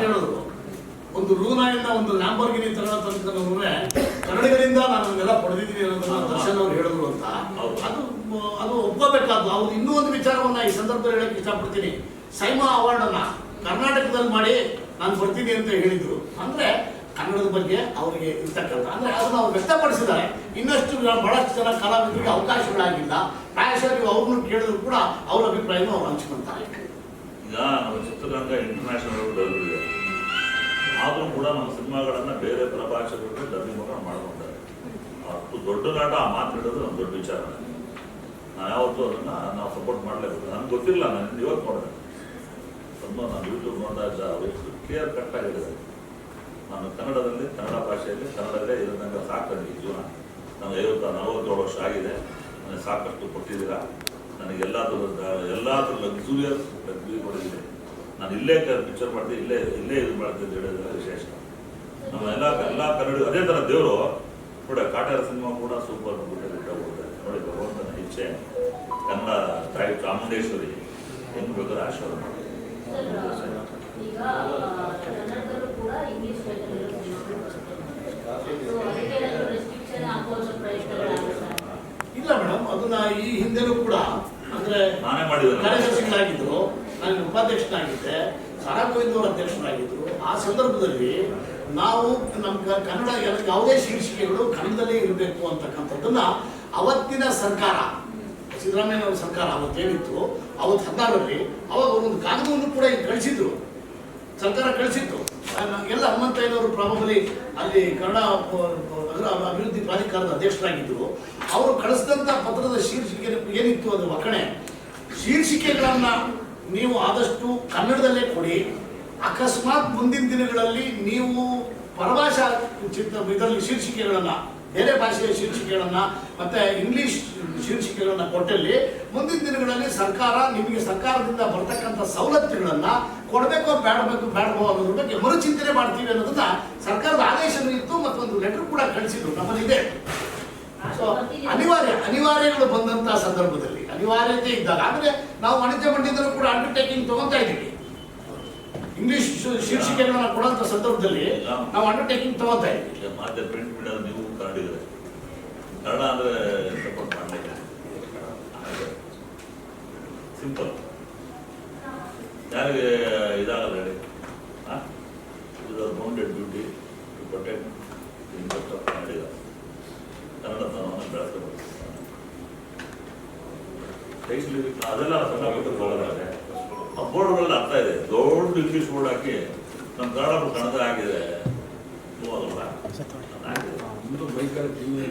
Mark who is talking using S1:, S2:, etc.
S1: ಹೇಳಿದ್ರು ಒಂದು ರೂನಾಯಿಂದ ಒಂದು ಲ್ಯಾಂಬರ್ಗಿನಿ ತಗೊಳ್ಳೋತಂದ್ರೆ ಕನ್ನಡಿಗರಿಂದ ನಾನು ಅದನ್ನೆಲ್ಲ ಪಡೆದಿದ್ದೀನಿ ಅನ್ನೋದನ್ನ ದರ್ಶನ್ ಅವ್ರು ಹೇಳಿದ್ರು ಅಂತ. ಅದು ಅದು ಒಪ್ಕೋಬೇಕಾದ್ದು. ಅವ್ರು ಇನ್ನೂ ಒಂದು ವಿಚಾರವನ್ನ ಈ ಸಂದರ್ಭದಲ್ಲಿ ಹೇಳಕ್ಕೆ ಇಷ್ಟಪಡ್ತೀನಿ. ಸೈಮಾ ಅವಾರ್ಡ್ ಅನ್ನ ಕರ್ನಾಟಕದಲ್ಲಿ ಮಾಡಿ ನಾನು ಬರ್ತೀನಿ ಅಂತ ಹೇಳಿದ್ರು. ಅಂದ್ರೆ ಕನ್ನಡದ ಬಗ್ಗೆ ಅವರಿಗೆ ಇರ್ತಕ್ಕಂಥ ಅಂದ್ರೆ ಅದನ್ನ ಅವ್ರು ವ್ಯಕ್ತಪಡಿಸಿದ್ದಾರೆ. ಇನ್ನಷ್ಟು ಬಹಳಷ್ಟು ಜನ ಕಲಾವಿದರಿಗೆ ಅವಕಾಶಗಳಾಗಿಲ್ಲ. ಪ್ರಾಯಶಃ ಅವ್ರನ್ನ ಅವ್ರನ್ನು ಕೇಳಿದ್ರು ಕೂಡ ಅವ್ರ ಅಭಿಪ್ರಾಯನೂ ಅವ್ರು ಹಂಚ್ಕೊಂತಾರೆ.
S2: ಈಗ ನಮ್ಮ ಚಿತ್ರರಂಗ ಇಂಟರ್ನ್ಯಾಷನಲ್ ಇದೆ ಆದರೂ ಕೂಡ ನಮ್ಮ ಸಿನಿಮಾಗಳನ್ನು ಬೇರೆ ಪ್ರಭಾಷೆಗಳಿಗೆ ಡಬ್ಬಿಂಗ್ ಮುಖ ಮಾಡ್ಕೊಂತಾರೆ. ಅಷ್ಟು ದೊಡ್ಡ ನಾಟ ಆ ಮಾತು ಹೇಳೋದು ನಮ್ಮ ದೊಡ್ಡ ವಿಚಾರ. ನಾನು ಯಾವತ್ತೂ ಅದನ್ನು ನಾವು ಸಪೋರ್ಟ್ ಮಾಡಲೇಬೇಕು. ನನಗೆ ಗೊತ್ತಿಲ್ಲ, ನಾನು ಇವತ್ತು ನೋಡಿದೆ. ತುಂಬ ನಾನು ಯೂಟ್ಯೂಬ್ ನೋಡಿದಾಗ ಕ್ಲಿಯರ್ ಕಟ್ ಆಗಿದೆ. ನಾನು ಕನ್ನಡದಲ್ಲಿ, ಕನ್ನಡ ಭಾಷೆಯಲ್ಲಿ, ಕನ್ನಡದಲ್ಲೇ ಇರೋದಂಗೆ ಸಾಕು ನನಗೆ ಜೀವನ. ನನಗೆ ಐವತ್ತು, ನಲವತ್ತೇಳು ವರ್ಷ ಆಗಿದೆ. ನನಗೆ ಸಾಕಷ್ಟು ಕೊಟ್ಟಿದ್ದೀರಾ? ನನಗೆ ಎಲ್ಲ ಥರದ ಲಕ್ಸುರಿಯಸ್ ಲಗ್ಸುರಿ ಕೊಟ್ಟಿದ್ದೀರಿ ನಾನು ಇಲ್ಲೇ ಪಿಕ್ಚರ್ ಮಾಡ್ತೀನಿ ಇಲ್ಲೇ ಇಲ್ಲೇ ಇದು ಮಾಡ್ತೀನಿ ಅಂತ ವಿಶೇಷ. ನಮ್ಮ ಎಲ್ಲ ಎಲ್ಲ ಕನ್ನಡ, ಅದೇ ಥರ ದೇವರು ಕೂಡ ಕಾಟಾರ ಸಿನಿಮಾ ಕೂಡ ಸೂಪರ್ ನೋಡಿ, ಭಗವಂತನ ಇಚ್ಛೆ. ಕನ್ನಡ ತಾಯಿ ಚಾಮುಂಡೇಶ್ವರಿ, ಹೆಂಗ್ ಬೇಕಾದ್ರೆ ಆಶೀರ್ವಾದ ಮಾಡಿ
S3: ಈಗ ಕನ್ನಡದಲ್ಲೂ ಕೂಡ ಇಂಗ್ಲಿಷ್ ಟೈಟಲ್ ಅದಕ್ಕೆ ರೆಸ್ಟ್ರಿಕ್ಷನ್ ಹಾಕುವಂತ ಪ್ರಯತ್ನಗಳಾಗುತ್ತೆ
S1: ಇಲ್ಲ ಅದನ್ನ ಈ ಹಿಂದೆನೂ ಕೂಡ ಅಂದ್ರೆ ಕಾರ್ಯದರ್ಶಿಗಳಾಗಿದ್ರು ನಾನು. ಉಪಾಧ್ಯಕ್ಷನಾಗಿದ್ದೆ ಸಾರಾ ಗೋವಿಂದ್ ಅವರ ಅಧ್ಯಕ್ಷರಾಗಿದ್ರು. ಆ ಸಂದರ್ಭದಲ್ಲಿ ನಾವು ನಮ್ಮ ಕನ್ನಡ ಯಾವುದೇ ಶೀರ್ಷಿಕೆಗಳು ಕನ್ನಡದಲ್ಲೇ ಇರಬೇಕು ಅಂತಕ್ಕಂಥದ್ದನ್ನ ಅವತ್ತಿನ ಸರ್ಕಾರ ಸಿದ್ದರಾಮಯ್ಯ ಅವರ ಸರ್ಕಾರ ಅವತ್ತೇನಿತ್ತು ಅವತ್ತು ಹದಿನಾರರಲ್ಲಿ ಅವಾಗ ಒಂದು ಕಾಗದವನ್ನು ಕೂಡ ಕಳಿಸಿದ್ರು. ಸರ್ಕಾರ ಕಳಿಸಿತ್ತು. ಎಲ್ಲ ಹನುಮಂತಯ್ಯನವರು ಪ್ರಾಬಬಲಿ ಅಲ್ಲಿ ಕನ್ನಡ ಅಭಿವೃದ್ಧಿ ಪ್ರಾಧಿಕಾರದ ಅಧ್ಯಕ್ಷರಾಗಿದ್ದರು. ಅವರು ಕಳಿಸಿದಂಥ ಪತ್ರದ ಶೀರ್ಷಿಕೆ ಏನಿತ್ತು ಅದು ಒಕ್ಕಣೆ ಶೀರ್ಷಿಕೆಗಳನ್ನು ನೀವು ಆದಷ್ಟು ಕನ್ನಡದಲ್ಲೇ ಕೊಡಿ. ಅಕಸ್ಮಾತ್ ಮುಂದಿನ ದಿನಗಳಲ್ಲಿ ನೀವು ಪರಭಾಷಾ ಚಿತ್ರ, ಇದರಲ್ಲಿ ಶೀರ್ಷಿಕೆಗಳನ್ನು, ಬೇರೆ ಭಾಷೆಯ ಶೀರ್ಷಿಕೆಗಳನ್ನು ಮತ್ತೆ ಇಂಗ್ಲಿಷ್ ಶೀರ್ಷಿಕೆಗಳನ್ನು ಕೊಟ್ಟಲ್ಲಿ ಮುಂದಿನ ದಿನಗಳಲ್ಲಿ ಸರ್ಕಾರ ನಿಮಗೆ ಸರ್ಕಾರದಿಂದ ಬರ್ತಕ್ಕಂಥ ಸವಲತ್ತುಗಳನ್ನ ಕೊಡಬೇಕೋ ಬೇಡಬೇಕು ಬೇಡವೋ ಅನ್ನೋದ್ರ ಬಗ್ಗೆ ಮರುಚಿಂತನೆ ಮಾಡ್ತೀವಿ ಅನ್ನೋದನ್ನ ಸರ್ಕಾರದ ಆದೇಶನೂ ಇತ್ತು ಮತ್ತೊಂದು ಲೆಟರ್ ಕೂಡ ಕಳಿಸಿದ್ರು ನಮ್ಮಲ್ಲಿದೆ ಸೊ ಅನಿವಾರ್ಯ ಅನಿವಾರ್ಯಗಳು ಬಂದಂತಹ ಸಂದರ್ಭದಲ್ಲಿ ಅನಿವಾರ್ಯತೆ ಇದ್ದಾಗ ಆದ್ರೆ ನಾವು ವಾಣಿಜ್ಯ ಮಂಡಿಯದಲ್ಲೂ ಕೂಡ ಅಂಡರ್ಟೇಕಿಂಗ್ ತಗೊಂತಾ ಇದ್ದೀವಿ. ಇಂಗ್ಲಿಷ್ ಶೀರ್ಷಿಕೆಗಳನ್ನ ಕೊಡುವಂತ ಸಂದರ್ಭದಲ್ಲಿ ನಾವು ಅಂಡರ್ಟೇಕಿಂಗ್ ತಗೊಂತಾ ಇದ್ದೀವಿ.
S2: ಮಾಧ್ಯಮ ಪ್ರಿಂಟ್ ಮೀಡಿಯಾ ನೀವು ಕನ್ನಡಿಗರೇ ಕನ್ನಡ ಅಂದ್ರೆ ಸಪೋರ್ಟ್ ಮಾಡಲಿಕ್ಕೆ. ಸಿಂಪಲ್. ಯಾರಿಗೆ ಇದಾಗಲ್ಲ ಹೇಳಿ. ಇದು bounded duty to protect interest of Kannadiga Kannada ತನವನ್ನು ಬೆಳೆಸಬೇಕು ಅದೆಲ್ಲ ಸಣ್ಣ ಪುಟ್ಟ ಬೋರ್ಡ್ಗಳೇ ಆ ಬೋರ್ಡ್ಗಳಲ್ಲಿ ಅರ್ಥ ಇದೆ. ದೊಡ್ಡ ಇಂಗ್ಲೀಷ್ ಬೋರ್ಡ್ ಹಾಕಿ ನಮ್ಮ ಕನ್ನಡ ಕನ್ನಡ ಆಗಿದೆ.
S4: ಒಂದು ಬೈಕಲ್ಲಿ ಟಿವಿ